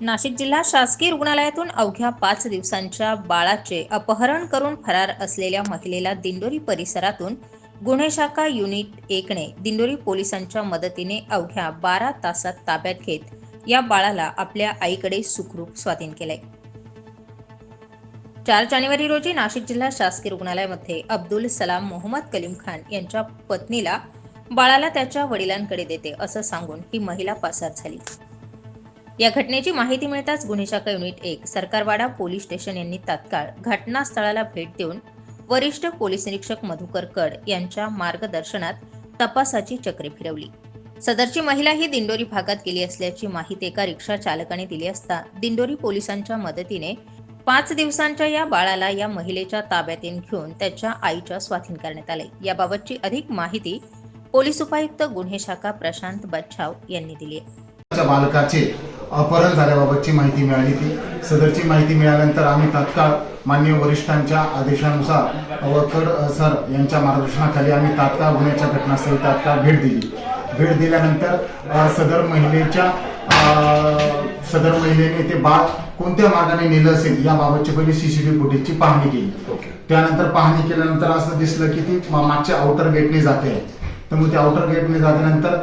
नाशिक जिल्हा शासकीय रुग्णालयातून अवघ्या पाच दिवसांच्या बाळाचे अपहरण करून फरार असलेल्या महिलेला दिंडोरी परिसरातून गुन्हे शाखा युनिट एकने दिंडोरी पोलिसांच्या मदतीने अवघ्या बारा तासात ताब्यात घेत या बाळाला आपल्या आईकडे सुखरूप स्वाधीन केलंय. चार जानेवारी रोजी नाशिक जिल्हा शासकीय रुग्णालयामध्ये अब्दुल सलाम मोहम्मद कलीम खान यांच्या पत्नीला बाळाला त्याच्या वडिलांकडे देते असं सांगून ही महिला पासार झाली. या घटनेची माहिती मिळताच गुन्हे शाखा युनिट एक सरकारवाडा पोलीस स्टेशन यांनी तात्काळ घटनास्थळाला भेट देऊन वरिष्ठ पोलीस निरीक्षक मधुकर कड यांच्या मार्गदर्शनात तपासाची चक्रे फिरवली. सदरची महिला ही दिंडोरी भागात गेली असल्याची माहिती एका रिक्षा चालकाने दिली असता दिंडोरी पोलिसांच्या मदतीने पाच दिवसांच्या या बाळाला या महिलेच्या ताब्यातीन घेऊन त्याच्या आईच्या स्वाधीन करण्यात आले. याबाबतची अधिक माहिती पोलीस उपायुक्त गुन्हे शाखा प्रशांत बच्छाव यांनी दिली बालकाचे अपहरण झाल्याबाबतची माहिती मिळाली ती. सदरची माहिती मिळाल्यानंतर आम्ही तात्काळ माननीय वरिष्ठांच्या आदेशानुसार वकर सर यांच्या मार्गदर्शनाखाली आम्ही तात्काळ गुन्ह्याच्या घटनास्थळी तात्काळ भेट दिली. भेट दिल्यानंतर सदर महिलेच्या सदर महिलेने ते बाळ कोणत्या मार्गाने नेलं असेल याबाबतची पहिली सीसीटीव्ही फुटेजची पाहणी केली. त्यानंतर पाहणी केल्यानंतर असं दिसलं की ती मागच्या आउटर गेटने जाते. तर मग त्या आउटर गेटने जाल्यानंतर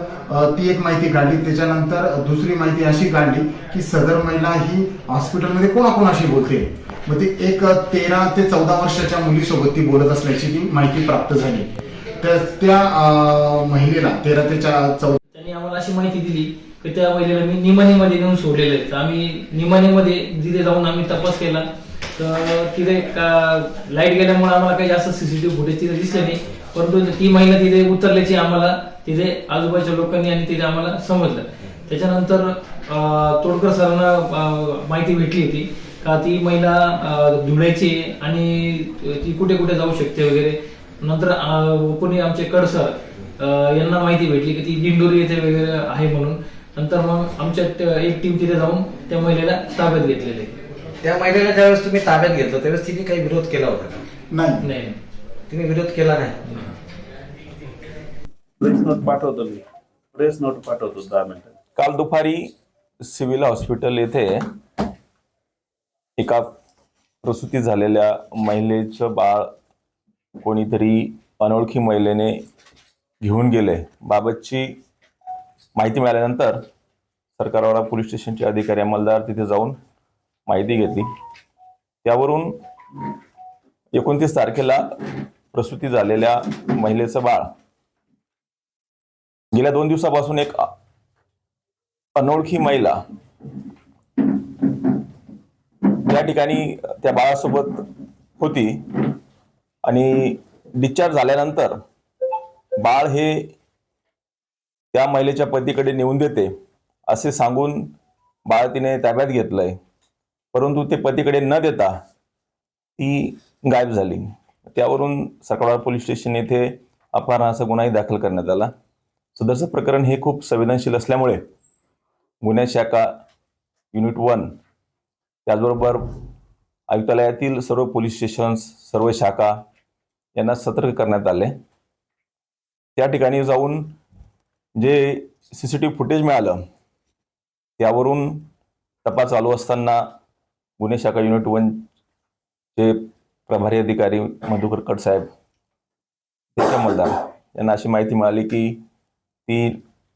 ती एक माहिती काढली. त्याच्यानंतर दुसरी माहिती अशी काढली की सदर महिला ही हॉस्पिटलमध्ये कोणाकोणाशी बोलते. मग ती एक तेरा ते चौदा वर्षाच्या मुलीसोबत ती बोलत असल्याची ती माहिती प्राप्त झाली. तर त्या महिलेला तेरा ते चौदा त्यांनी आम्हाला अशी माहिती दिली की त्या महिलेला मी निमाणीमध्ये नेऊन सोडलेले तर आम्ही निमाणीमध्ये तिथे जाऊन आम्ही तपास केला. तर तिथे लाइट गेल्यामुळे आम्हाला काही जास्त सीसीटीव्ही फुटेज तिथे दिसले नाही. परंतु ती महिला तिथे उतरल्याची आम्हाला तिथे आजूबाजूच्या लोकांनी आणि तिथे आम्हाला समजलं. त्याच्यानंतर तोडकर सरांना माहिती भेटली होती का ती महिला धुळ्याची आणि ती कुठे कुठे जाऊ शकते वगैरे. नंतर कोणी आमचे कड सर अं, यांना माहिती भेटली की ती दिंडोरी येथे वगैरे आहे म्हणून. नंतर मग आमच्या एक टीम तिथे जाऊन त्या महिलेला ताब्यात घेतलेले. त्या महिलेला ज्यावेळेस तुम्ही ताब्यात घेतलं त्यावेळेस तिने काही विरोध केला होता नाही. तिने विरोध केला नाही. प्रेस नोट पाठवतो मी. प्रेस नोट पाठवतो दहा मिनिटं. काल दुपारी सिव्हिल हॉस्पिटल येथे एका प्रसूती झालेल्या महिलेचं बाळ कोणीतरी अनोळखी महिलेने घेऊन गेले. बाबतची माहिती मिळाल्यानंतर सरकारवाडा पोलीस स्टेशनचे अधिकारी अंमलदार तिथे जाऊन माहिती घेतली. त्यावरून एकोणतीस तारखेला प्रसूती झालेल्या महिलेचं बाळ गेल्या दोन दिवसापासून एक अनोळखी महिला त्या ठिकाणी त्या बाळासोबत होती आणि डिस्चार्ज झाल्यानंतर बाळ हे त्या महिलेच्या पतीकडे नेऊन देते असे सांगून बाळ तिने ताब्यात घेतलंय. परंतु ते पतीकडे न देता ती गायब झाली. त्यावरून सकळा पोलीस स्टेशन येथे अपहरणाचा गुन्हाही दाखल करण्यात आला. सदरचं प्रकरण हे खूप संवेदनशील असल्यामुळे गुन्हे शाखा युनिट वन त्याचबरोबर आयुक्तालयातील सर्व पोलीस स्टेशन्स सर्व शाखा यांना सतर्क करण्यात आले त्या ठिकाणी जाऊन जे C C T V footage मिळालं त्यावरून तपास चालू असताना गुन्हे शाखा युनिट वनचे प्रभारी अधिकारी मधुकर कट साहेब त्याच्या अंमलदार यांना अशी माहिती मिळाली की ती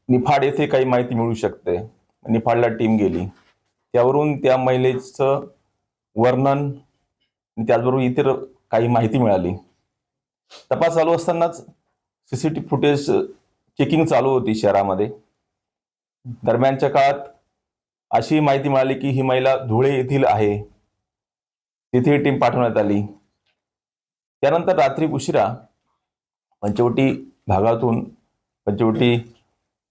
निफाड येथे काही माहिती मिळू शकते. निफाडला टीम गेली. त्यावरून त्या महिलेचं वर्णन त्याचबरोबर इतर काही माहिती मिळाली. तपास चालू असतानाच C C T footage checking चालू होती शहरामध्ये. दरम्यानच्या काळात अशी माहिती मिळाली की ही महिला धुळे येथील आहे. तिथे टीम पाठवण्यात आली. त्यानंतर रात्री उशिरा पंचवटी भागातून पंचवटी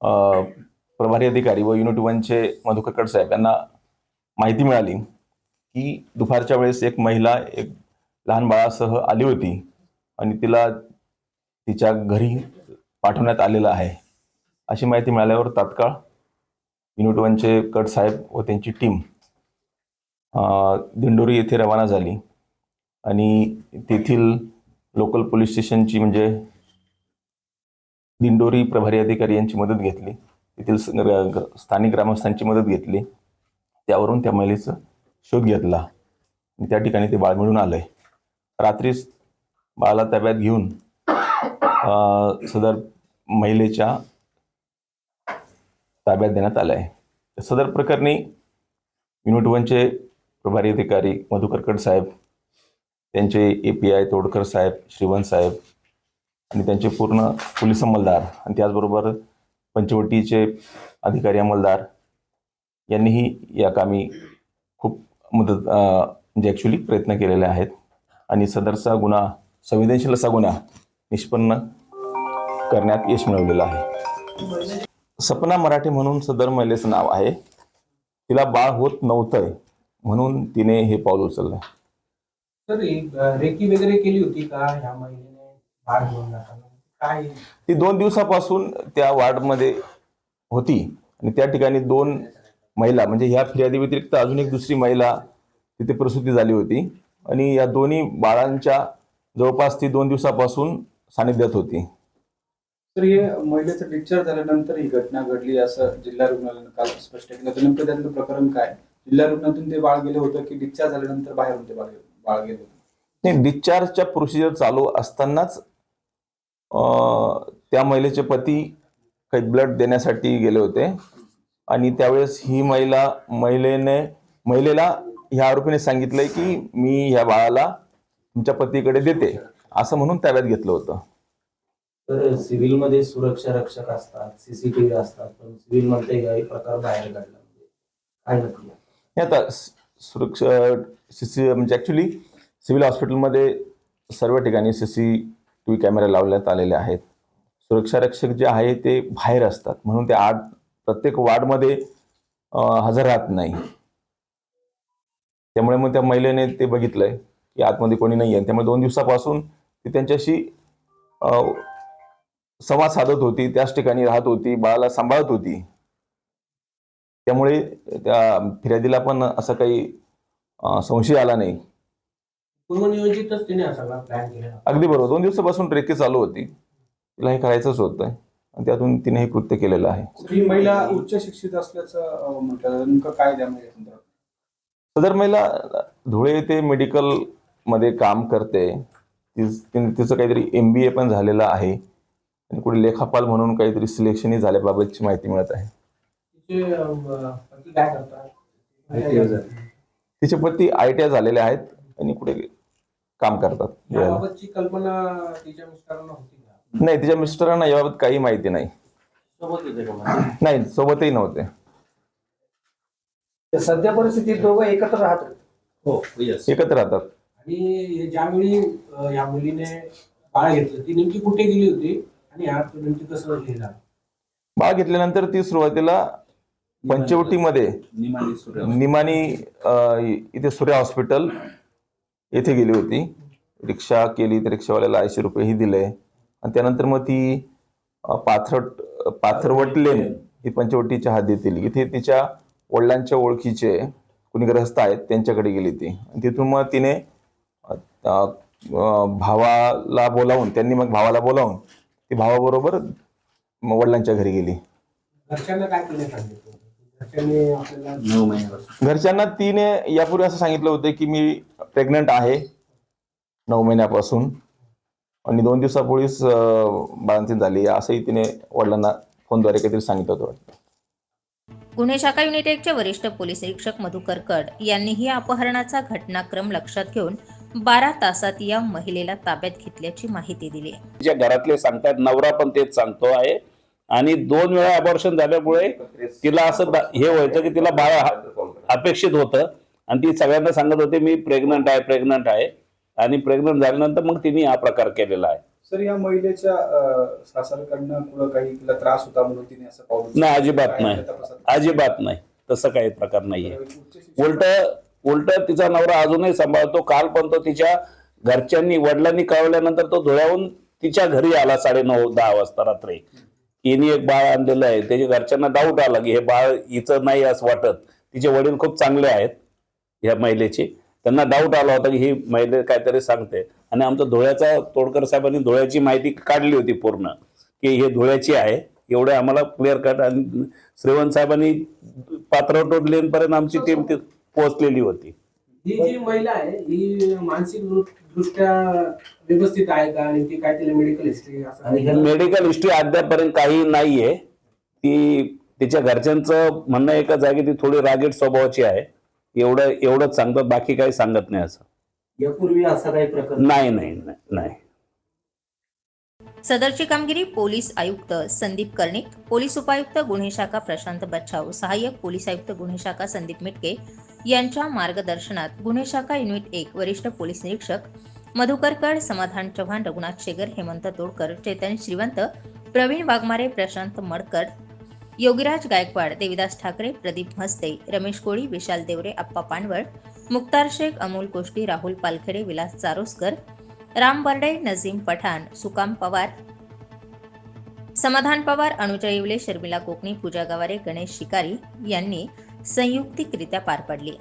प्रभारी अधिकारी व युनिट वनचे मधुकर कड साहेब यांना माहिती मिळाली की दुपारच्या वेळेस एक महिला एक लहान बाळासह आली होती आणि तिला तिच्या घरी पाठवण्यात आलेलं आहे. अशी माहिती मिळाल्यावर तात्काळ युनिट वनचे कट साहेब व त्यांची टीम दिंडोरी येथे रवाना झाली आणि तेथील लोकल पोलीस स्टेशनची म्हणजे दिंडोरी प्रभारी अधिकारी यांची मदत घेतली. तेथील स्थानिक ग्रामस्थांची मदत घेतली. त्यावरून त्या महिलेचा शोध घेतला. आणि त्या ठिकाणी ते बाळ मिळून आलंय. रात्रीच बाळाला ताब्यात घेऊन अं, सदर महिलेच्या ताब्यात देण्यात आलं आहे सदर प्रकरणी युनिट वनचे प्रभारी अधिकारी मधुकरकड साहेब त्यांचे ए पी आय तोडकर साहेब श्रीवंत साहेब आणि त्यांचे पूर्ण पोलीस अंमलदार आणि त्याचबरोबर पंचवटीचे अधिकारी अंमलदार यांनीही या कामी खूप मदत म्हणजे ॲक्च्युली प्रयत्न केलेले आहेत. आणि सदरचा गुन्हा संवेदनशील असा गुन्हा निष्पन्न करण्यात यश मिळवलेलं आहे. सपना मराठे म्हणून सदर महिलेचं नाव आहे. तिला बाळ होत नव्हतंय म्हणून तिने हे पाऊल उचललं. रेकी वगैरे केली होती का ह्या महिन्यात बाळ घेऊन जाताना काय? ती दोन दिवसापासून त्या वार्डमध्ये होती. आणि त्या ठिकाणी दोन महिला म्हणजे ह्या फिर्यादी व्यतिरिक्त अजून एक दुसरी महिला तिथे प्रसूती झाली होती. आणि या दोन्ही बाळांच्या जवळपास ती दोन दिवसापासून सानिध्यात होती. तर हे महिलेचं डिस्चार्ज झाल्यानंतर ही घटना घडली असं जिल्हा रुग्णालयानं काल स्पष्ट केलं. तर नेमकं त्यातलं प्रकरण काय? जिल्हा रुग्णालयातून ते बाळ गेलं होतं की डिस्चार्ज झाल्यानंतर बाहेरून ते बाळ बाळ गेलं होतं? नाही डिस्चार्जच्या प्रोसिजर चालू असतानाच त्या महिलेचे पती काही ब्लड देण्यासाठी गेले होते. आणि त्यावेळेस ही महिला महिलेने महिलेला ह्या आरोपीने सांगितलंय की मी ह्या बाळाला तुमच्या पतीकडे देते असं म्हणून ताब्यात घेतलं होतं. तर सिव्हिलमध्ये सुरक्षा रक्षक असतात सीसीटीव्ही असतात पण सिव्हिलमध्ये काही प्रकार बाहेर काढला म्हणजे काय आता सुरक्षा म्हणजे ॲक्च्युली सिव्हिल हॉस्पिटलमध्ये सर्व ठिकाणी सी सी टी व्ही कॅमेरे लावण्यात आलेले आहेत. सुरक्षा रक्षक जे आहे ते बाहेर असतात. म्हणून ते आठ प्रत्येक वार्डमध्ये हजर राहत नाही. त्यामुळे मग त्या महिलेने ते बघितलंय की आतमध्ये कोणी नाही आहे त्यामुळे दोन दिवसापासून ती त्यांच्याशी संवाद साधत होती. त्याच ठिकाणी राहत होती. बाळाला सांभाळत होती. त्यामुळे त्या फिर्यादीला पण असं काही संशय आला नाही. पूर्वनियोजितच तिने हा सगळा प्लॅन केला अगदी बरोबर. दोन दिवसापासून ट्रेकी चालू होती. तिला हे करायचंच होतं. आणि त्यातून तिने हे कृत्य केलेलं आहे. ही महिला उच्च शिक्षित असल्याचं म्हटलं. नेमकं काय महिलेसंदर्भात सदर महिला धुळे येथे मेडिकलमध्ये काम करते. तिच- तिने- तिचं काहीतरी एम बी ए पण झालेलं आहे. आणि कुठे लेखापाल म्हणून काहीतरी सिलेक्शनही झाल्याबाबतची माहिती मिळत आहे. तिचे पती आय टी आय झालेले आहेत. आणि कुठे काम करतात. याबाबतची कल्पना तिच्या मिस्टरांना होती का? नाही तिच्या मिस्टरांना याबाबत काही माहिती नाही. सोबत होते का म्हणजे? नाही सोबतही नव्हते. सध्या परिस्थितीत दोघं एकत्र राहतात. हो यस एकत्र राहतात. आणि ज्यावेळी अ, या मुलीने बाळ घेतलं ती नेमकी कुठे गेली होती आणि ह्या नेमकी कसं हे झालं? बाळ घेतल्यानंतर ती सुरुवातीला पंचवटीमध्ये निमानी सूर्य निमानी अं, इथे सूर्या हॉस्पिटल येथे गेली होती. रिक्षा केली तर रिक्षावाल्याला ऐंशी रुपयेही दिले. आणि त्यानंतर मग ती पाथरट पाथरवट लेन ही पंचवटीच्या हद्दीत दिली इथे तिच्या वडिलांच्या ओळखीचे कुणी ग्रस्त आहेत त्यांच्याकडे गेली ती. आणि तिथून मग तिने भावाला बोलावून त्यांनी मग भावाला बोलावून ती भावाबरोबर वडिलांच्या घरी गेली. घरच्यांना तिने सांगितलं घरच्यांनी आपल्याला नऊ महिन्यापासून घरच्यांना तिने यापूर्वी असं सांगितलं होतं की मी प्रेग्नंट आहे. नऊ महिन्यापासून. आणि दोन दिवसापूर्वीच बाळंतीण झाली. असंही तिने वडिलांना फोनद्वारे काहीतरी सांगितलं होतं वाटतं. गुन्हे शाखा युनिट एकचे वरिष्ठ पोलीस निरीक्षक मधुकर कड यांनीही अपहरणाचा घटनाक्रम लक्षात घेऊन बारा तासात या महिलेला ताब्यात घेतल्याची माहिती दिली. तिच्या घरातले सांगतात नवरा पण तेच सांगतो आहे. आणि दोन वेळा अबॉर्शन झाल्यामुळे तिला असं हे व्हायचं की तिला बाळ अपेक्षित होतं. आणि ती सगळ्यांना सांगत होते मी प्रेग्नंट आहे प्रेग्नंट आहे. आणि प्रेग्नंट झाल्यानंतर मग तिने हा प्रकार केलेला आहे. सर या महिलेच्या सासरकडनं कुठं काही तिला त्रास होता म्हणून तिने असं पाऊल उचललं. नाही, अजिबात नाही. अजिबात नाही. तसं काही प्रकार नाहीये उलट उलट तिचा नवरा अजूनही सांभाळतो. काल पण तो तिच्या घरच्यांनी वडिलांनी कळवल्यानंतर तो धुळ्याहून तिच्या घरी आला साडे नऊ दहा वाजता रात्री. हिने एक बाळ आणलेलं आहे. त्याच्या घरच्यांना डाऊट आला की हे बाळ हिचं नाही असं वाटत. तिचे वडील खूप चांगले आहेत ह्या महिलेचे. त्यांना डाऊट आला होता की ही महिला काहीतरी सांगते. आणि आमचा धुळ्याचा तोडकर साहेबांनी धुळ्याची माहिती काढली होती पूर्ण की हे धुळ्याची आहे. एवढे आम्हाला क्लिअर कट आणि श्रीवंत साहेबांनी पात्रवटोड लेनपर्यंत आमची टीम ती पोहोचलेली होती. ही जी महिला आहे ही मानसिक दृष्ट्या व्यवस्थित आहे का? आणि ती काय तिला मेडिकल हिस्ट्री असं? मेडिकल हिस्ट्री अद्यापर्यंत काही नाहीये. ती तिच्या घरच्यांचं म्हणणं एका जागी ती थोडी रागीट स्वभावाची आहे. एवढं एवढंच सांगतात बाकी काही सांगत नाही असं. यापूर्वी असं काही प्रकार नाही नाही नाही, नाही. सदरची कामगिरी पोलीस आयुक्त संदीप कर्णिक पोलीस उपायुक्त गुन्हे शाखा प्रशांत बच्छाव सहाय्यक पोलीस आयुक्त गुन्हे शाखा संदीप मिटके यांच्या मार्गदर्शनात गुन्हे शाखा युनिट एक वरिष्ठ पोलीस निरीक्षक मधुकरकड समाधान चव्हाण रघुनाथ शेगर हेमंत तोडकर चेतन श्रीवंत प्रवीण वाघमारे प्रशांत मडकर योगीराज गायकवाड देविदास ठाकरे प्रदीप हस्ते रमेश कोळी विशाल देवरे अप्पा पानवळ मुक्तार शेख अमोल कोष्टी राहुल पालखेडे विलास चारोसकर राम बर्डे नझीम पठाण सुकाम पवार समाधान पवार अनुजय येवले शर्मिला कोकणी पूजा गवारे गणेश शिकारी यांनी संयुक्तिकरित्या पार पडली.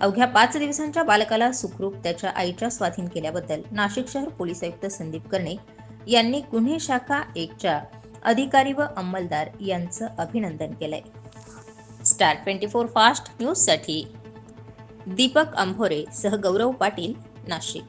अवघ्या पाच दिवसांच्या बालकाला सुखरूप त्याच्या आईच्या स्वाधीन केल्याबद्दल नाशिक शहर पोलीस आयुक्त संदीप कर्णिक यांनी गुन्हे शाखा एकच्या अधिकारी व अंमलदार यांचं अभिनंदन केलंय. स्टार ट्वेंटी फोर फास्ट न्यूजसाठी दीपक अंभोरे सह गौरव पाटील नाशिक.